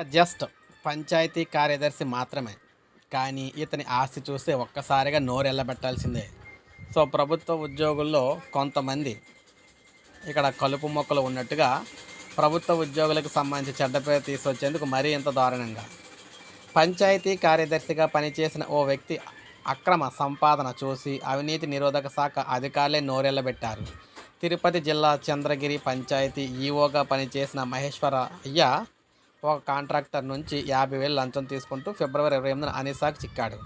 ఒక జస్ట్ పంచాయతీ కార్యదర్శి మాత్రమే. కానీ ఇతని ఆస్తి చూస్తే ఒక్కసారిగా నోరెళ్ళబెట్టాల్సిందే. సో ప్రభుత్వ ఉద్యోగుల్లో కొంతమంది ఇక్కడ కలుపు మొక్కలు ఉన్నట్టుగా ప్రభుత్వ ఉద్యోగులకు సంబంధించి చెడ్డ పేరు తీసుకొచ్చేందుకు మరీ ఇంత దారుణంగా. పంచాయతీ కార్యదర్శిగా పనిచేసిన ఓ వ్యక్తి అక్రమ సంపాదన చూసి అవినీతి నిరోధక శాఖ అధికారులే నోరెళ్ళబెట్టారు. తిరుపతి జిల్లా చంద్రగిరి పంచాయతీ ఈఓగా పనిచేసిన మహేశ్వర అయ్య ఒక కాంట్రాక్టర్ నుంచి యాభై వేలు లంచం తీసుకుంటూ ఫిబ్రవరి ఇరవై ఎనిమిదిన అనీసాకు చిక్కాడు.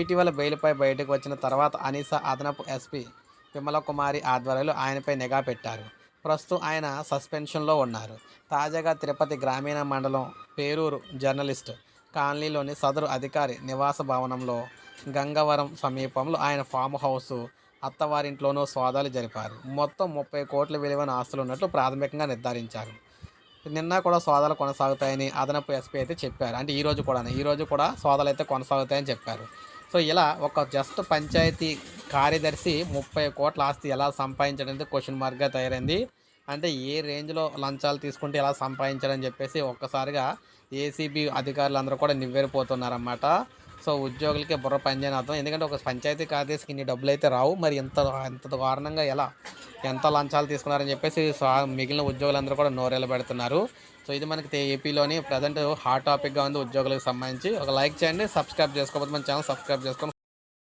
ఇటీవల బెయిల్పై బయటకు వచ్చిన తర్వాత అనీసా అదనపు ఎస్పీ విమల కుమారి ఆధ్వర్యంలో ఆయనపై నిఘా పెట్టారు. ప్రస్తుతం ఆయన సస్పెన్షన్లో ఉన్నారు. తాజాగా తిరుపతి గ్రామీణ మండలం పేరూరు జర్నలిస్ట్ కాలనీలోని సదరు అధికారి నివాస భవనంలో గంగవరం సమీపంలో ఆయన ఫామ్ హౌస్ అత్తవారింట్లోనూ సోదాలు జరిపారు. మొత్తం ముప్పై కోట్ల విలువైన ఆస్తులు ఉన్నట్లు ప్రాథమికంగా నిర్ధారించారు. నిన్న కూడా సోదాలు కొనసాగుతాయని అదనపు ఎస్పీ అయితే చెప్పారు. అంటే ఈరోజు కూడా ఈరోజు కూడా సోదాలు అయితే కొనసాగుతాయని చెప్పారు. సో ఇలా ఒక జస్ట్ పంచాయతీ కార్యదర్శి ముప్పై కోట్ల ఆస్తి ఎలా సంపాదించడం క్వశ్చన్ మార్క్గా తయారైంది. అంటే ఏ రేంజ్లో లంచాలు తీసుకుంటే ఎలా సంపాదించాలని చెప్పేసి ఒక్కసారిగా ఏసీబీ అధికారులు అందరూ కూడా నివ్వెరిపోతున్నారన్నమాట. సో ఉద్యోగులకి బుర్ర పనిచేయని అర్థం. ఎందుకంటే ఒక పంచాయతీ కార్యదర్శికి ఇన్ని డబ్బులు అయితే రావు. మరి ఎంత ఎంత కారణంగా ఎలా? ఎంత లంచాలు తీసుకున్నారని చెప్పేసి మిగిలిన ఉద్యోగులందరూ కూడా నోరేళ్ళు పెడుతున్నారు. సో ఇది మనకి ఏపీలోని ప్రజెంట్ హాట్ టాపిక్గా ఉంది ఉద్యోగులకు సంబంధించి. ఒక లైక్ చేయండి సబ్స్క్రైబ్ చేసుకోకపోతే మన ఛానల్ సబ్స్క్రైబ్ చేసుకొని